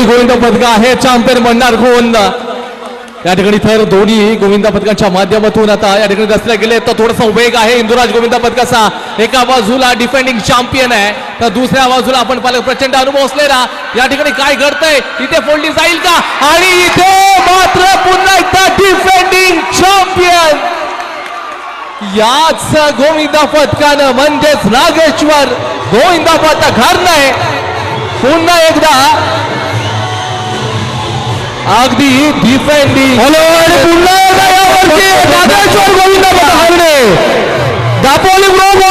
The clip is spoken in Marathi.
दोन्ही गोविंद पदक आहे चॅम्पियन बनणार कोण? या ठिकाणी तर दोन्ही गोविंद पदकांच्या माध्यमातून आता या ठिकाणी रचले गेले तर थोडासा वेग आहे. इंदुराज गोविंद पदकाचा. एका बाजूला डिफेंडिंग चॅम्पियन आहे. तर दुसऱ्या बाजूला आपण पाहिलं प्रचंड अनुभव असलेला. या ठिकाणी काय घडतंय? इथे फोडली जाईल का? आणि इथे मात्र पुन्हा एकदा डिफेंडिंग चॅम्पियन याच गोविंदा पदकानं म्हणजेच नागेश्वर गोविंदा पदक हरलंय. पुन्हा एकदा अगदी डिफेंडिंग हॅलो आणि पुन्हा एकदा यावरती नागेश्वर गोविंद पदक हरणे दापोली प्रो गोविंद